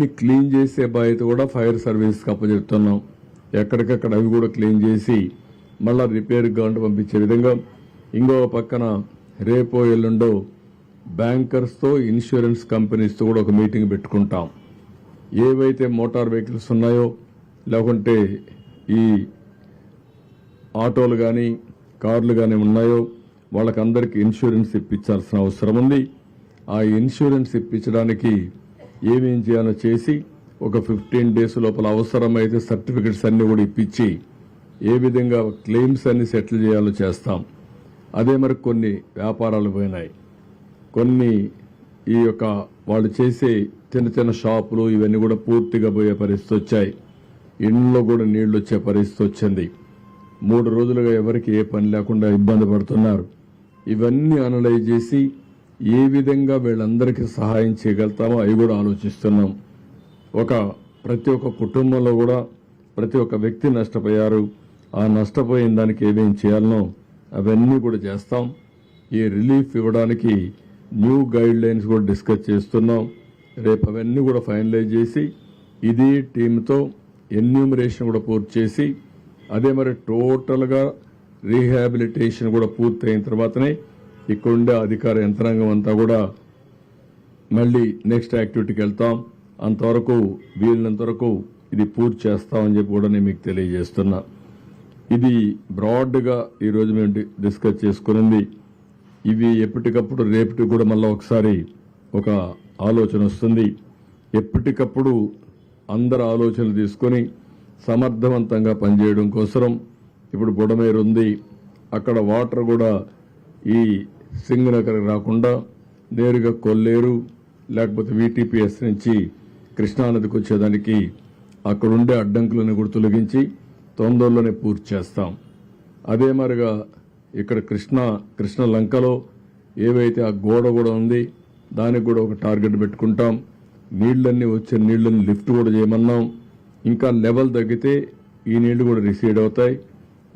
అన్ని క్లీన్ చేసే బాధ్యత కూడా ఫైర్ సర్వీస్కి అప్పచెప్తున్నాం. ఎక్కడికక్కడ అవి కూడా క్లీన్ చేసి మళ్ళీ రిపేర్ కావాలంటే పంపించే విధంగా ఇంకో పక్కన రేపో ఎల్లుండో బ్యాంకర్స్తో ఇన్సూరెన్స్ కంపెనీస్తో కూడా ఒక మీటింగ్ పెట్టుకుంటాం. ఏవైతే మోటార్ వెహికల్స్ ఉన్నాయో లేకుంటే ఈ ఆటోలు కానీ కార్లు కానీ ఉన్నాయో వాళ్ళకందరికీ ఇన్సూరెన్స్ ఇప్పించాల్సిన అవసరం ఉంది. ఆ ఇన్సూరెన్స్ ఇప్పించడానికి ఏమేం చేయాలో చేసి ఒక ఫిఫ్టీన్ డేస్ లోపల అవసరమైతే సర్టిఫికెట్స్ అన్ని కూడా ఇప్పించి ఏ విధంగా క్లెయిమ్స్ అన్ని సెటిల్ చేయాలో చేస్తాం. అదే మరి కొన్ని వ్యాపారాలు పోయినాయి. కొన్ని ఈ యొక్క వాళ్ళు చేసే చిన్న చిన్న షాపులు ఇవన్నీ కూడా పూర్తిగా పోయే పరిస్థితి వచ్చాయి. ఇండ్లో కూడా నీళ్ళు వచ్చే పరిస్థితి వచ్చింది. మూడు రోజులుగా ఎవరికి ఏ పని లేకుండా ఇబ్బంది పడుతున్నారు. ఇవన్నీ అనలైజ్ చేసి ఏ విధంగా వీళ్ళందరికీ సహాయం చేయగలుగుతామో అవి కూడా ఆలోచిస్తున్నాం. ఒక ప్రతి ఒక్క కుటుంబంలో కూడా ప్రతి ఒక్క వ్యక్తి నష్టపోయారు. ఆ నష్టపోయిన దానికి ఏమేం చేయాలనో అవన్నీ కూడా చేస్తాం. ఈ రిలీఫ్ ఇవ్వడానికి న్యూ గైడ్ లైన్స్ కూడా డిస్కస్ చేస్తున్నాం. రేపు అవన్నీ కూడా ఫైనలైజ్ చేసి ఇది టీంతో ఎన్యూమరేషన్ కూడా పూర్తి చేసి అదే మరి టోటల్గా రీహాబిలిటేషన్ కూడా పూర్తయిన తర్వాతనే ఇక్కడుండే అధికార యంత్రాంగం అంతా కూడా మళ్ళీ నెక్స్ట్ యాక్టివిటీకి వెళ్తాం. అంతవరకు వీలైనంత వరకు ఇది పూర్తి చేస్తామని చెప్పి కూడా నేను మీకు తెలియజేస్తున్నా. ఇది బ్రాడ్గా ఈరోజు మేము డిస్కస్ చేసుకునింది. ఇవి ఎప్పటికప్పుడు రేపటి కూడా మళ్ళీ ఒకసారి ఒక ఆలోచన వస్తుంది. ఎప్పటికప్పుడు అందరు ఆలోచనలు తీసుకొని సమర్థవంతంగా పనిచేయడం కోసం ఇప్పుడు బుడమేరు ఉంది అక్కడ వాటర్ కూడా ఈ సింగనగర్ రాకుండా నేరుగా కొల్లేరు లేకపోతే వీటీపీఎస్ నుంచి కృష్ణానదికి వచ్చేదానికి అక్కడుండే అడ్డంకులను కూడా తొలగించి తొందరలోనే పూర్తి చేస్తాం. అదే మరిగా ఇక్కడ కృష్ణ కృష్ణ లంకలో ఏవైతే ఆ గోడ కూడా ఉంది దానికి కూడా ఒక టార్గెట్ పెట్టుకుంటాం. నీళ్ళన్నీ వచ్చే నీళ్ళని లిఫ్ట్ కూడా చేయమన్నాం. ఇంకా లెవెల్ తగ్గితే ఈ నీళ్ళు కూడా రిసీడ్ అవుతాయి.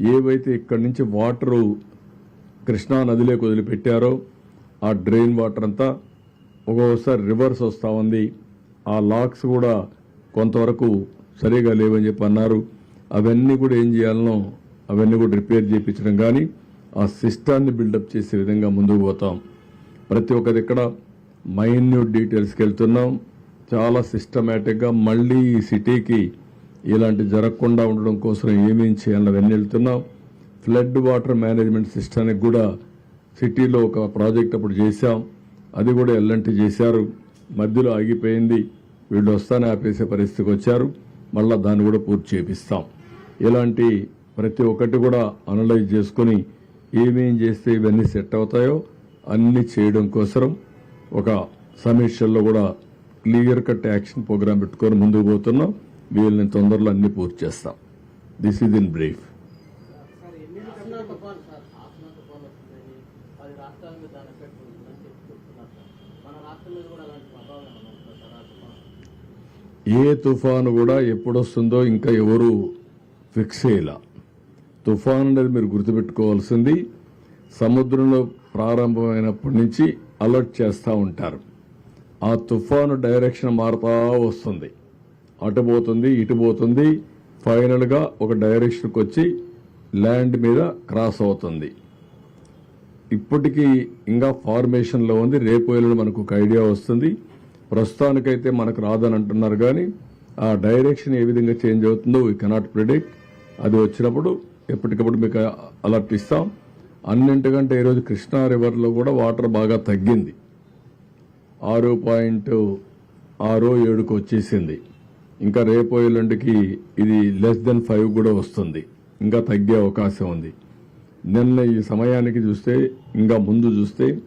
ఏవైతే ఇక్కడి నుంచి వాటరు కృష్ణా నదిలోకి వదిలిపెట్టారో ఆ డ్రైన్ వాటర్ అంతా ఒక్కొక్కసారి రివర్స్ వస్తూ ఉంది. ఆ లాక్స్ కూడా కొంతవరకు సరిగా లేవని చెప్పి అన్నారు. అవన్నీ కూడా ఏం చేయాలనో అవన్నీ కూడా రిపేర్ చేయించడం కానీ ఆ సిస్టాన్ని బిల్డప్ చేసే విధంగా ముందుకు పోతాం. ప్రతి ఒక్కరి ఇక్కడ మైన్యూట్ డీటెయిల్స్కి వెళ్తున్నాం. చాలా సిస్టమేటిక్గా మళ్ళీ ఈ సిటీకి ఇలాంటి జరగకుండా ఉండడం కోసం ఏమేం చేయాలని అవన్నీ వెళ్తున్నాం. ఫ్లడ్ వాటర్ మేనేజ్మెంట్ సిస్టానికి కూడా సిటీలో ఒక ప్రాజెక్ట్ అప్పుడు చేశాం. అది కూడా ఎల్లంటి చేశారు. మధ్యలో ఆగిపోయింది. వీళ్ళు వస్తానే ఆపేసే పరిస్థితికి వచ్చారు. మళ్ళా దాన్ని కూడా పూర్తి చేపిస్తాం. ఇలాంటి ప్రతి ఒక్కటి కూడా అనలైజ్ చేసుకుని ఏమేం చేస్తే ఇవన్నీ సెట్ అవుతాయో అన్ని చేయడం కోసం ఒక సమీక్షల్లో కూడా క్లియర్ కట్ యాక్షన్ ప్రోగ్రామ్ పెట్టుకొని ముందుకు పోతున్నాం. వీళ్ళని తొందరలో అన్ని పూర్తి చేస్తాం. దిస్ ఈజ్ ఇన్ బ్రీఫ్ తుఫాన్ పొందుతుందని పది రాష్ట్రాల మీద దాని ఎఫెక్ట్ ఉంటుందని చెప్పి చెప్తున్నారు సార్. మన రాష్ట్రం మీద కూడా అలాంటి ప్రభావం ఏమైనా సార్? ఏ తుఫాను కూడా ఎప్పుడొస్తుందో ఇంకా ఎవరు ఫిక్స్ చేయలే. తుఫాన్ అనేది మీరు గుర్తుపెట్టుకోవాల్సింది సముద్రంలో ప్రారంభమైనప్పటి నుంచి అలర్ట్ చేస్తూ ఉంటారు. ఆ తుఫాను డైరెక్షన్ మారుతా వస్తుంది. అటు పోతుంది ఇటు పోతుంది. ఫైనల్గా ఒక డైరెక్షన్కి వచ్చి ల్యాండ్ మీద క్రాస్ అవుతుంది. ఇప్పటికీ ఇంకా ఫార్మేషన్లో ఉంది. రేపు ఎల్లుండి మనకు ఒక ఐడియా వస్తుంది. ప్రస్తుతానికైతే మనకు రాదని అంటున్నారు కానీ ఆ డైరెక్షన్ ఏ విధంగా చేంజ్ అవుతుందో వీ కెనాట్ ప్రిడిక్ట్ అది వచ్చినప్పుడు ఎప్పటికప్పుడు మీకు అలర్ట్ ఇస్తాం. అన్నింటికంటే ఈరోజు కృష్ణా రివర్లో కూడా వాటర్ బాగా తగ్గింది. ఆరు పాయింట్ ఆరో ఏడుకు వచ్చేసింది. ఇంకా రేపు ఎల్లుండికి ఇది లెస్ దెన్ ఫైవ్ కూడా వస్తుంది. ఇంకా తగ్గే అవకాశం ఉంది. నిన్న ఈ సమయానికి చూస్తే ఇంకా ముందు చూస్తే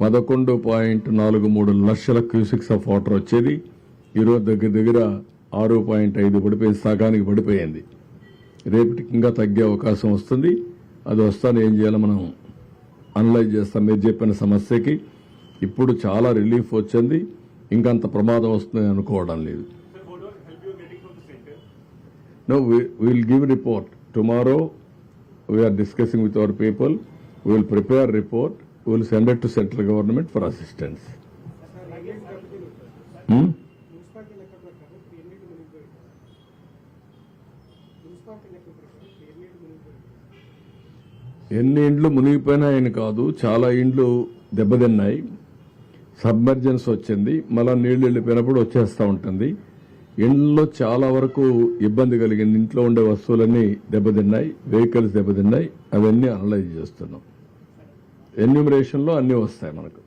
పదకొండు పాయింట్ నాలుగు మూడు లక్షల క్యూసిక్స్ ఆఫ్ వాటర్ వచ్చేది. ఈరోజు దగ్గర దగ్గర ఆరు పాయింట్ ఐదు పడిపోయింది సగానికి పడిపోయింది. రేపటికి ఇంకా తగ్గే అవకాశం వస్తుంది. అది వస్తాను ఏం చేయాలో మనం అనలైజ్ చేస్తాం. మీరు చెప్పిన సమస్యకి ఇప్పుడు చాలా రిలీఫ్ వచ్చింది. ఇంకంత ప్రమాదం వస్తుంది అనుకోవడం లేదు. Sir, what will help tomorrow we are discussing with our people will prepare report will send it to central government for assistance ఎన్ని ఇండ్లు మునిగిపోయినాయని కాదు చాలా ఇండ్లు దెబ్బతిన్నాయి. సబ్మర్జెన్స్ వచ్చింది. మళ్ళా నీళ్ళు వెళ్ళిపోయినప్పుడు వచ్చేస్తూ ఉంటుంది. ఇండ్లలో చాలా వరకు ఇబ్బంది కలిగింది ఇంట్లో ఉండే వస్తువులన్నీ దెబ్బతిన్నాయి వెహికల్స్ దెబ్బతిన్నాయి అవన్నీ అనలైజ్ చేస్తున్నాం. ఎన్యూమరేషన్లో అన్నీ వస్తాయి మనకు.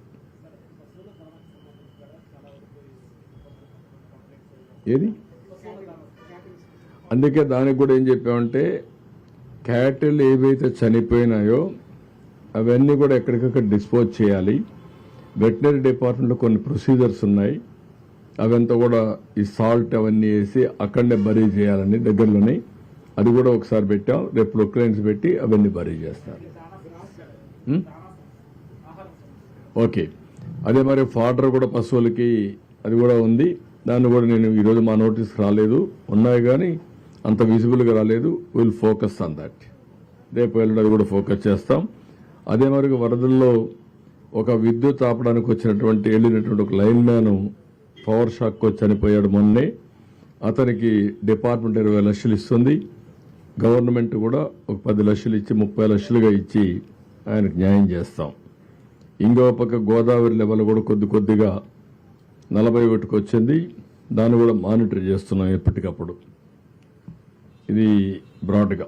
ఏది? అందుకే దానికి కూడా ఏం చెప్పామంటే క్యాటిల్ ఏవైతే చనిపోయినాయో అవన్నీ కూడా ఎక్కడికక్కడ డిస్పోజ్ చేయాలి. వెటనరీ డిపార్ట్మెంట్లో కొన్ని ప్రొసీజర్స్ ఉన్నాయి. అవంతా కూడా ఈ సాల్ట్ అవన్నీ వేసి అక్కడనే బరీ చేయాలని దగ్గరలోనే. అది కూడా ఒకసారి పెట్టాం రేపు ప్రొక్లైన్స్ పెట్టి అవన్నీ బరీ చేస్తారు? ఓకే. అదే మరి ఫాడర్ కూడా పశువులకి అది కూడా ఉంది. దాన్ని కూడా నేను ఈరోజు మా నోటీస్ రాలేదు. ఉన్నాయి కానీ అంత విజిబుల్గా రాలేదు. విల్ ఫోకస్ ఆన్ దట్ రేపు అది కూడా ఫోకస్ చేస్తాం. అదే మరి వరదల్లో ఒక విద్యుత్ ఆపడానికి వచ్చినటువంటి వెళ్ళినటువంటి ఒక లైన్ మ్యాన్ పవర్ షాక్ చనిపోయాడు మొన్నే. అతనికి డిపార్ట్మెంట్ ఇరవై లక్షలు ఇస్తుంది. గవర్నమెంట్ కూడా ఒక పది లక్షలు ఇచ్చి ముప్పై లక్షలుగా ఇచ్చి ఆయనకు న్యాయం చేస్తాం. ఇంకో పక్క గోదావరి లెవెల్ కూడా కొద్ది కొద్దిగా నలభై ఒకటికి వచ్చింది. దాన్ని కూడా మానిటర్ చేస్తున్నాం ఎప్పటికప్పుడు. ఇది బ్రాడ్గా.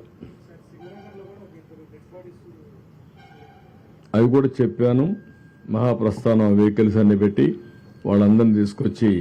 అవి కూడా చెప్పాను. మహాప్రస్థానం వెహికల్స్ అన్ని పెట్టి వాళ్ళందరిని తీసుకొచ్చి